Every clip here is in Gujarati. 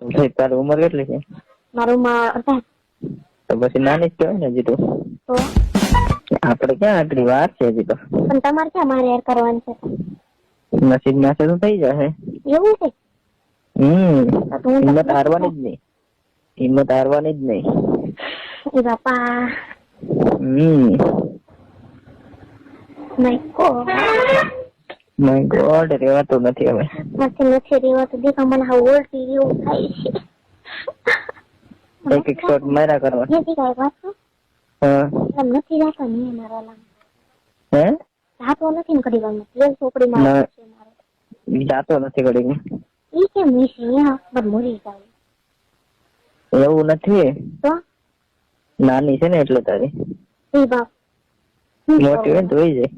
ભાઈ તારી ઉંમર કેટલી છે? મારી ઉંમર અઢાર તો પછી નાની જ કહેવાય ને હજી તો? આપણે ક્યાં આટલી વાર છે હજી તો પણ તમારે ક્યાં મારે યાર કરવાનું છે? નસીબ નાશે તો થઈ જશે. એવું છે? હમ હિંમત હારવાની જ નહીં. હિંમત હારવાની જ નહીં. એ બાપા. હમ. નહીં ગોડ માય ગોડ રેવાતું નથી હવે. નથી નથી રેવાતું દેખા મને હા ઉલટી જેવું થાય છે. એક એક શોટ માર્યા કરવા. એ દેખાય વાત હા. નથી રહેતો ને મારા લામ હે? જાતો નથી ને કડી વાર પ્લેન ચોપડી માં છે મારે. જાતો નથી ઘડી ઈ કે વિશે હા બસ મોરી જાય. એવું નથી? તો? નાની છે ને એટલે તારી. એ બાપ. મોટી હોય તો હોય જાય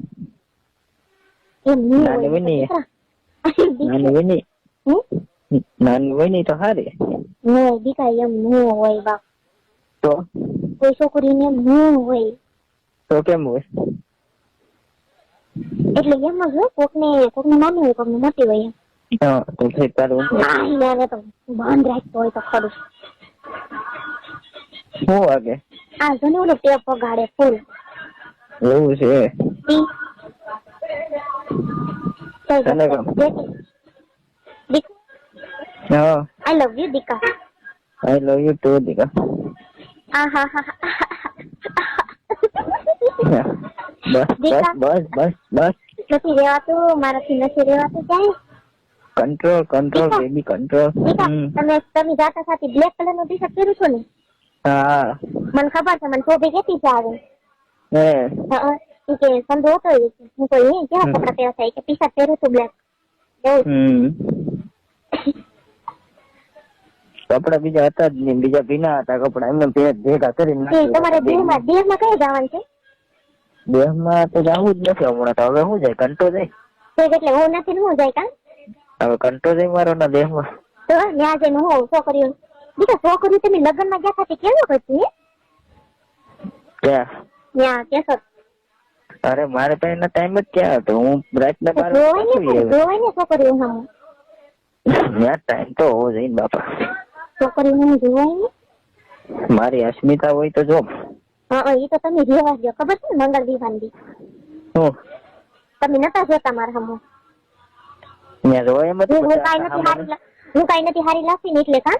નાની વિની નાની વિની ને નાની વિની તો હારી નહીં દીકરા એમ નો હોય બાપ તો કોઈ છોકરીને એમ ન હોય તો કેમ હોય એટલે એમ જ હોય કોકને કોકને નાની હોય કોકને મોટી હોય એમ તો ભાઈ તારું નાની તો બંધ રાખતો હોય તો ખરું શું વાગે આ જોને ઓલો ટેપ વગાડે ફૂલ એવું છે આઈ લવ યુ દીકા આઈ લવ યુ ટુ દીકા આ હા હા બસ બસ. બસ બસ નથી રેવાતું? મારાથી નથી રેવાતું ક્યાંય? Control control. બેબી કંટ્રોલ તમે તમે જાતા સાથે બ્લેક કલર નો ટી શર્ટ પહેર્યું છો ને? હા. મને ખબર છે મને શોભે કેતી છે આવે. હે. કે સંધો હતો. હું કોઈ નહીં કેવા. કપડા પહેર્યા છે ઈ કે ટી શર્ટ પહેર્યું બ્લેક. કપડા બીજા હતા જ નહીં બીજા ભીના હતા કપડા એમને ભેગા કરીને તમારે દેહમાં દેહમાં કઈ જવાનું છે? દેહમાં તો જવું જ નથી હમણાં તો. હવે શું જાય? કંટો જાય? એટલે હું નથી ને હું જાય કાં? હવે કંટો જાય મારો ના દેહમાં. તો ત્યાં જઈને હું છોકરીઓ. બીજા છોકરીઓ તમે લગ્નમાં ગયા હતા તે કેવું કરતી હે ક્યાં? ત્યાં કેસો અરે મારે પાસે એના ટાઈમ જ ક્યાં હતો? હું રાતના બાર જોવાય છોકરીઓ સામે ત્યાં ટાઈમ તો હોવો જોઈએ બાપા. છોકરી સામે જોવાય ને મારી અસ્મિતા હોય તો જો. હા એ તો તમે જોવા દો ખબર છે મંગળ દિવાળી શું તમે નતા જોતા મારા સામે મેં જોયા એમ હું કાઈ નથી હારી હું કાંઈ નથી હારી લાગતી ને એટલે કાં?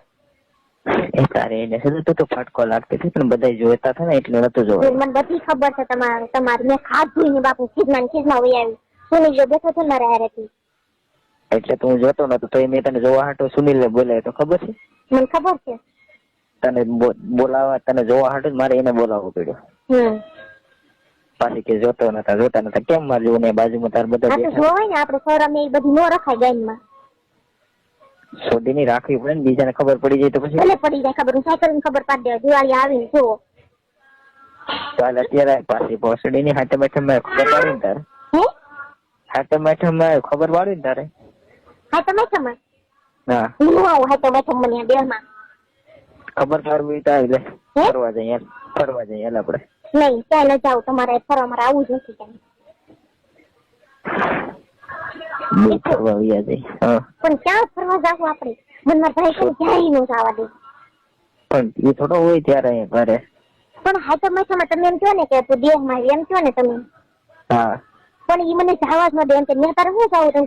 એ તારે એને શું તું તો ફટકો લાગતી હતી પણ બધા જોતા હતા ને એટલે નતું જોવા મને બધી ખબર છે તમારે તમારી મેં ખાધું ને બાપુ ખીજમાં ને ખીજમાં વહી આવી. સુનિલ જો બેઠો છે મારા હારે થી એટલે તું જોતો નતો તો મેં તને જોવા હાટો સુનિલ બોલાય તો ખબર છે? મને ખબર છે. તને બોલાવા તને જોવા હાટો મારે એને બોલાવવો પડ્યો. હમ. પાછી કે જોતો નતા જોતા નતા કેમ મારે જોવું ને બાજુમાં તાર બધા જોવાય ને આપણે સૌરામે એ બધી નો રખાય ગાયનમાં શોધી ની રાખવી પડે ને બીજાને ખબર પડી જાય તો પછી ભલે પડી જાય ખબર હું સાયકલ ખબર પાડી દેવા દિવાળી આવીને જુઓ. ચાલ અત્યારે પાછી ભોસડી ની હાથે બેઠે મેં ખબર પાડી તારે. હાથે બેઠે મેં ખબર પાડી ને તારે. હા બેઠે મેં? હા. હું આવું બે માં ખબર પાડવી તો આવી લે. ફરવા જઈએ ફરવા જઈએ નહીં ન જાવ તમારે ફરવા મારે આવું જ નથી ક્યાંય બે ફરવા વયા જઈએ પણ ક્યાં ફરવા જાવ આપણે? મને મારા ભાઈ કહે ક્યાંય ન જવા દે. પણ એ થોડો હોય ત્યારે ઘરે પણ હા તો મેં તમે તમે એમ કહો ને કે તું દેહમાં એમ કહો ને તમે? હા. પણ ઈ મને જવા જ ન દે એમ કે મેં તારે શું જાવું? એમ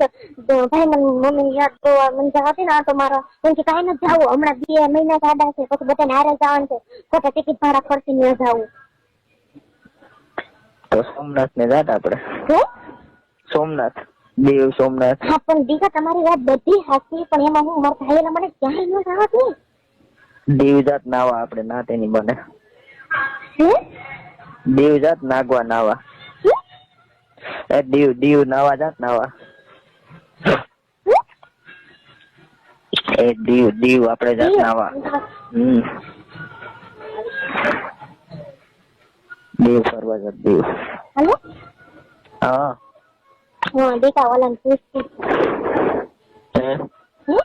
ભાઈ મને મમ્મી યાદ તો મને જવા દે ને તો મારો. એમ કે કાંઈ નથી જવું હમણાં બે મહિના જાડા છે પછી બધાને હારે જવાનું છે. ખોટા ટિકિટ ભાડા ખર્ચી ન જાવું. તો સોમનાથ ને જાત આપડે હે? સોમનાથ. દેવ સોમનાથ. હા પણ દીકા તમારી વાત બધી સાચી પણ એમાં હું મારા ભાઈ મને ક્યાંય ન જવા દે દેવ નાવા આપણે ના તેની બને દેવજાત નાગવા નાવા. એ દીવ દીવ નાવા જાત નાવા. એ દીવ દીવ આપણે જાત નાવા. હમ. દીવ ફરવા જાત દીવ. હલો? હા. હા ઓલાને પૂછતી હે? હે?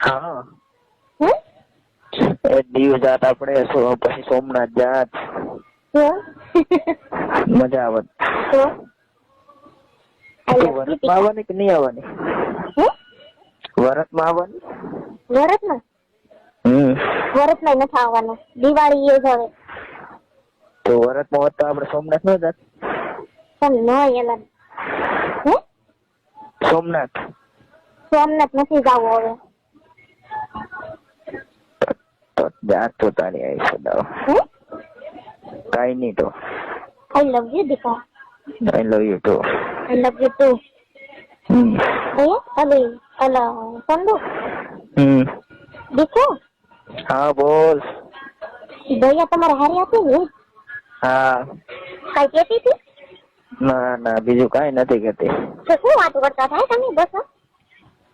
હા. એ દીવ જાત આપડે પછી સોમનાથ જાત. મજા આવવાની કે નહીં આવવાની? હે? વરસમાં આવવાની? વરસમાં હમ. વરસમાં નથી આવવાનો. દિવાળી એ જ હવે. તો વરતમાં હોત તો આપણે સોમનાથ નો જાત. પણ ન એલા હે સોમનાથ સોમનાથ નથી જવું હવે તો જાત તો તારી આવી સદાવ હે કાઈ નહીં તો I love you દીકા I love you too I love you too હમ હે અલી અલા સંદુ હમ દીકો હા બોલ દયા તમારે હારી હતી ને હા કઈ કેતી હતી ના ના બીજું કાઈ નથી કરતી તો શું વાતો કરતા થાય તમે? બસ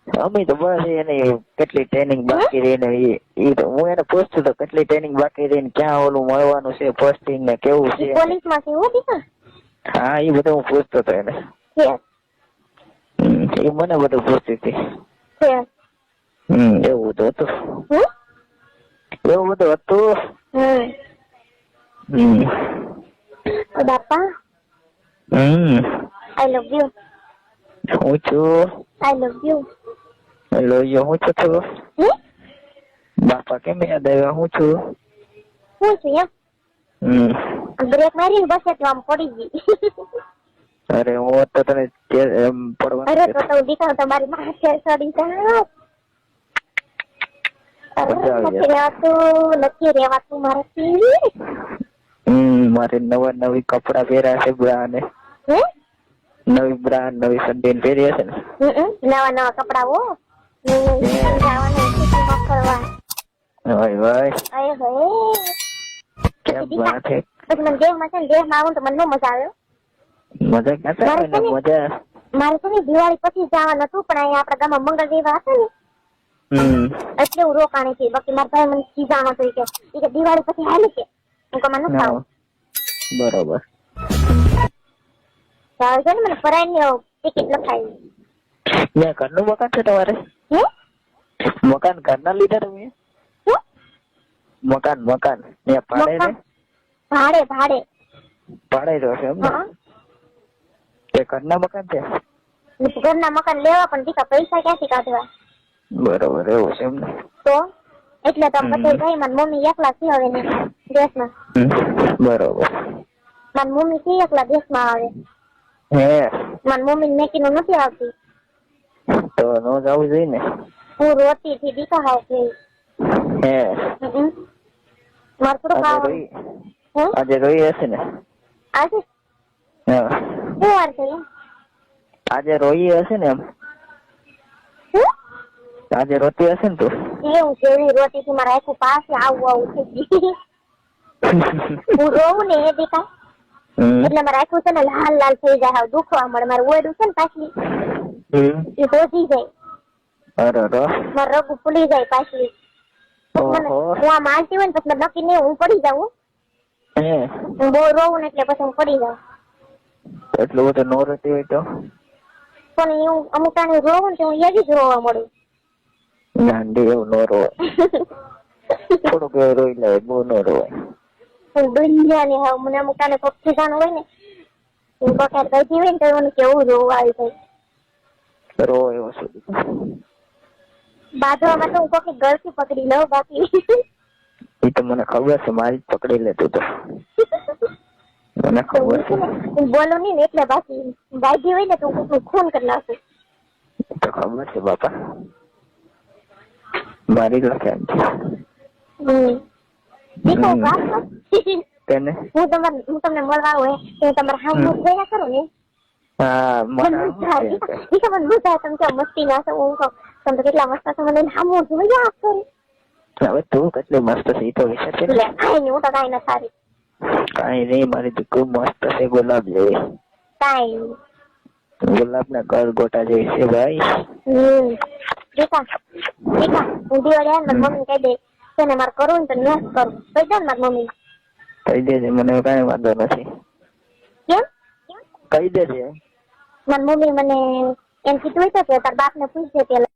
અમે તો બસ એને કેટલી ટ્રેનિંગ બાકી રહી ને ઈ તો હું એને પૂછતો તો કેટલી ટ્રેનિંગ બાકી રહી ને ક્યાં ઓલું મળવાનું છે પોસ્ટિંગ ને કેવું છે? પોલીસમાં છે દીકા હા એ બધું હું પૂછતો તો એને. એ મને બધું પૂછતી હતી. હમ એવું બધું હતું. એવું બધું હતું. હમ. બાપા હમ આઈ લવ યુ હું છું આઈ લવ યુ હેલો યો હું છું છું હમ બાપા કેમ યાદ આવ્યા હું છું હું છું એમ હમ બ્રેક મારીને બસ એટલે આમ પડી ગઈ અરે હું હોત તો તને તે- એમ પડવાનું અરે તો કહેતો. તો દીકરો તમારી માથે ચડી જાવ અરે મજા આવી નથી રહેવાતું નથી રહેવાતું મારાથી હમ મારે નવા નવી કપડા પહેર્યા છે બ્રા ને હે? નવી બ્રાન્ડ નવી સંડેન પહેરી હશે ને નવા નવા કપડા હો. જવાનું ખુશીમાં ફરવા ભાઈ. ભાઈ. અરે હે? પછી મને દેહમાં છે ને દેહમાં આવું તો મને ન મજા આવ્યો મજા ક્યાં આવે ને મજા. મારે છે ને દિવાળી પછી જવાનું હતું પણ અહીંયા આપણા ગામમાં મંગળ દેવા હતા ને. એટલે હું રોકાણી હતી. બાકી મારા ભાઈ મને ખીજાણો કે કે દિવાળી પછી હાલી કે. હું બરોબર. હવે છે ને મને ફરાઈની ટિકિટ લખાવી ત્યાં ઘરનું મકાન છે તમારે મકાન ઘરના લીધા તમે મકાન મકાન ત્યાં ભાડે ને? ભાડે ભાડે ભાડે રહ્યો છે એમ ને તે ઘરના મકાન છે ઘરના મકાન લેવા પણ દીકા પૈસા ક્યાંથી કાઢવા બરોબર એવું છે એમ ને તો એટલે તો. પછી ભાઈ મારી મમ્મી એકલા છે હવે ને દેશમાં બરોબર મારી મમ્મી છે એકલા દેશમાં આવે હે? મારી મમ્મી મેકીનું નથી આવતી. તો નો જવું જોઈએ ને. હું રોતી થી દીકા હાવ કે હે? મારે રોઈ? હે? આજે રોઈ હશે ને? આજે? હા. શું વાર છે આજે રોઈ હશે ને એમ? આજે રોતી હશે ને તું? એવું છે એવી રોટી થી મારા આખું પાસે આવું આવું થઈ હું રોવું ને એ દીકા. એટલે મારે આખું છે ને લાલ લાલ થઈ જાય હાવ દુખવા મળે. મારું ઓયડું છે ને પાછલી એ હોજી જાય. અરે રો મારું રગું ફૂલી જાય પાછલી. હું આમ હાલતી હોય ને પછી નક્કી નહીં હું પડી જાઉં હું. બહુ રોવું ને એટલે પછી હું પડી જાઉં. એટલું બધું નો રહેતી હોય તો? પણ હું અમુક ટાણે રોવું ને તો હું એવી જ રોવા મળું. ગાંડી એવું નો રોવાય. થોડુંક રોઈ લે બહુ નો રોવાય. હું ને હાવ મને અમુક ટાણે કોક ખીજાણું હોય ને એ બકાત ગઈ હોય ને તો મને કેવું રોવું આવી જાય રો એવો શું બાંધવામાં તો હું કોકી ગળથી પકડી લઉં બાકી. એ તો મને ખબર છે મારી પકડી લેતું તો મને ખબર છે. હું બોલું નહીં ને એટલે બાકી બાજી હોય ને તો હું ખૂન કરી નાખું. તો ખબર છે બાપા. મારી લખે કર. તેને? હું તમારે હું તમને મળવા આવું તો તમારે હાવ. મુખ જોયા કરું ને? હા મને મજા મને મજા તમે કેમ મસ્તી ના છો હું તમે કેટલા મસ્ત છો મને કરું હવે તું કેટલી મસ્ત છે તો વિચાર છે એટલે કાંઈ નહીં હું તો કાંઈ ન સારી. કાંઈ નહીં મારી દીકરી મસ્ત છે ગુલાબ જેવી. કાંઈ ગુલાબ ના કર ગોટા જેવી છે ભાઈ. દીકા દીકા હું દિવાળી મમ્મી કહી દે તને મારે કરવું ને તો ન કરું. કહી દો મારી મમ્મી કહી દેજે મને કઈ વાંધો નથી. કેમ? કહી દેજે. મારી મમ્મી મને એમ કીધું હતું કે તાર બાપ ને પૂછજે પેલા